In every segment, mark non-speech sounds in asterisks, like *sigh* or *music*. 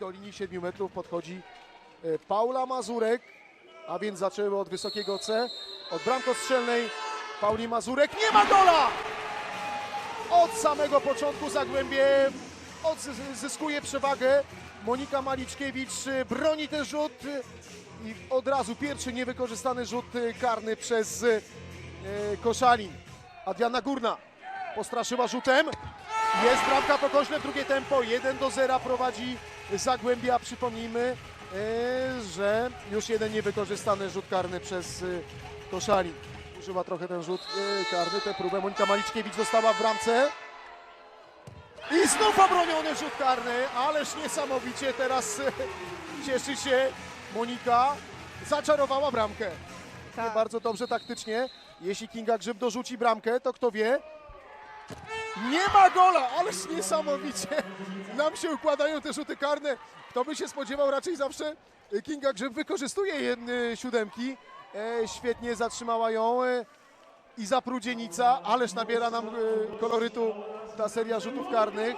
do linii 7 metrów podchodzi e, Paula Mazurek, a więc zaczęły od wysokiego C, od bramkostrzelnej Pauli Mazurek. Nie ma gola! Od samego początku Zagłębie odzyskuje przewagę. Monika Maliczkiewicz e, broni ten rzut e, i od razu pierwszy niewykorzystany rzut karny przez Koszalin. Adriana Górna postraszyła rzutem. Jest bramka pokośne, drugie tempo, 1 do 0 prowadzi Zagłębia. Przypomnijmy, e, że już jeden niewykorzystany rzut karny przez e, Koszalin. Używa trochę ten rzut e, karny, tę próbę Monika Maliczkiewicz dostała w bramce. I znów obroniony rzut karny, ależ niesamowicie teraz cieszy się Monika. Zaczarowała bramkę. Tak. Bardzo dobrze taktycznie. Jeśli Kinga Grzyb dorzuci bramkę, to kto wie? Nie ma gola, ależ niesamowicie nam się układają te rzuty karne. Kto by się spodziewał, raczej zawsze Kinga Grzyb wykorzystuje siódemki. E, świetnie zatrzymała ją e, i Zaprudzienica, ależ nabiera nam e, kolorytu ta seria rzutów karnych.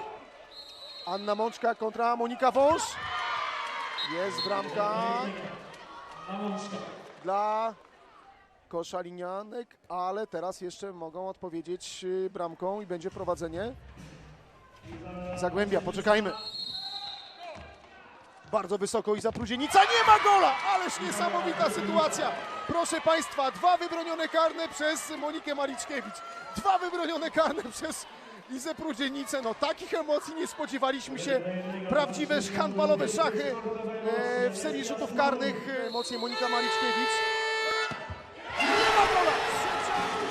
Anna Mączka kontra Monika Wąż. Jest bramka dla koszalinianek, ale teraz jeszcze mogą odpowiedzieć y, bramką i będzie prowadzenie. Zagłębia, poczekajmy. Bardzo wysoko i zapróżienica, nie ma gola! Ależ niesamowita sytuacja. Proszę Państwa, dwa wybronione karne przez Monikę Maliczkiewicz. Dwa wybronione karne *laughs* przez Izę Prudzienicę. No takich emocji nie spodziewaliśmy się. Prawdziwe handbalowe szachy e, w serii rzutów karnych. Emocje Monika Maliczkiewicz. Nie ma gola! Trzecia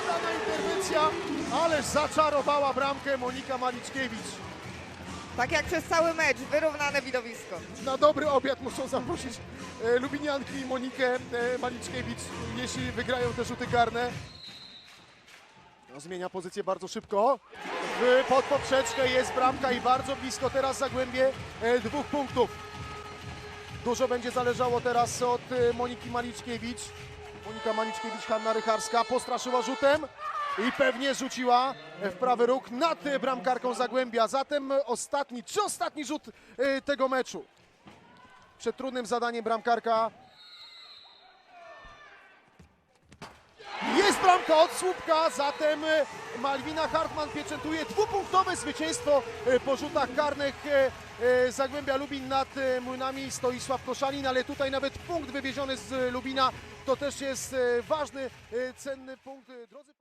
udana interwencja, ależ zaczarowała bramkę Monika Maliczkiewicz. Tak jak przez cały mecz, wyrównane widowisko. Na dobry obiad muszą zaprosić e, Lubinianki i Monikę e, Maliczkiewicz, jeśli wygrają te rzuty karne. No, zmienia pozycję bardzo szybko. W, pod poprzeczkę jest bramka i bardzo blisko teraz Zagłębie e, dwóch punktów. Dużo będzie zależało teraz od e, Moniki Maliczkiewicz. Monika Maliczkiewicz, Hanna Rycharska postraszyła rzutem i pewnie rzuciła w prawy róg nad bramkarką Zagłębia. Zatem ostatni, czy ostatni rzut e, tego meczu. Przed trudnym zadaniem bramkarka. Jest bramka od słupka, zatem e, Malwina Hartman pieczętuje dwupunktowe zwycięstwo e, po rzutach karnych e, Zagłębia Lubin nad Młynami Stoisław Koszalin, ale tutaj nawet punkt wywieziony z Lubina to też jest ważny, cenny punkt. Drodzy